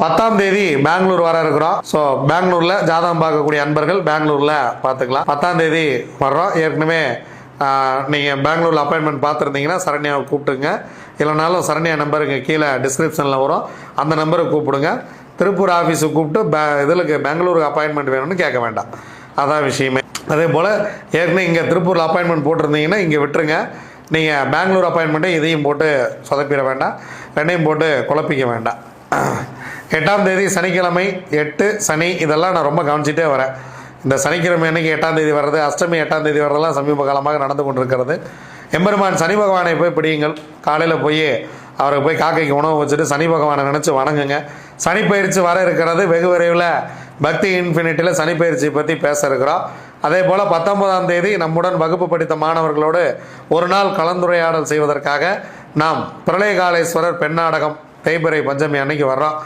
பத்தாம் தேதி பெங்களூர் வர இருக்கிறோம். ஸோ பெங்களூர்ல ஜாதகம் பார்க்கக்கூடிய அன்பர்கள் பெங்களூர்ல பார்த்துக்கலாம். பத்தாம் தேதி வர்றோம். ஏற்கனவே நீங்கள் நீங்க பெங்களூர்ல அப்பாயின்மெண்ட் பார்த்துருந்தீங்கன்னா சரண்யாவை கூப்பிட்டுங்க இல்லைனாலும் சரண்யா நம்பருக்கு கீழே டிஸ்கிரிப்ஷனில் வரும். அந்த நம்பரை கூப்பிடுங்க. திருப்பூர் ஆஃபீஸுக்கு கூப்பிட்டு பே இதில் பெங்களூருக்கு அப்பாயின்மெண்ட் வேணும்னு கேட்க வேண்டாம். அதான் விஷயமே. அதே போல் ஏற்கனவே இங்கே திருப்பூரில் அப்பாயின்மெண்ட் போட்டிருந்தீங்கன்னா இங்கே விட்டுருங்க. நீங்கள் பெங்களூர் அப்பாயின்மெண்ட்டும் இதையும் போட்டு சொதப்பிட வேண்டாம். ரெண்டையும் போட்டு குழப்பிக்க வேண்டாம். எட்டாம் தேதி சனிக்கிழமை எட்டு சனி இதெல்லாம் நான் ரொம்ப கவனிச்சிட்டே வரேன். இந்த சனிக்கிழமை அன்னைக்கு எட்டாம் தேதி வர்றது அஷ்டமி எட்டாம் தேதி வர்றதெல்லாம் சமீப காலமாக நடந்து கொண்டிருக்கிறது. எம்பெருமான் சனி பகவானை போய் பிடியுங்கள். காலையில் போய் அவருக்கு போய் காக்கைக்கு உணவு வச்சுட்டு சனி பகவானை நினச்சி வணங்குங்க. சனி பயிற்சி வர இருக்கிறது வெகு விரைவில் பக்தி இன்ஃபினிட்டியில் சனி பயிற்சியை பற்றி பேச இருக்கிறோம். அதே போல் பத்தொன்பதாம் தேதி நம்முடன் வகுப்பு படித்த மாணவர்களோடு ஒரு நாள் கலந்துரையாடல் செய்வதற்காக நாம் பிரளயகாலேஸ்வரர் பெண்ணாடகம் தேய்பிரை பஞ்சமி அன்னைக்கு வர்றோம்.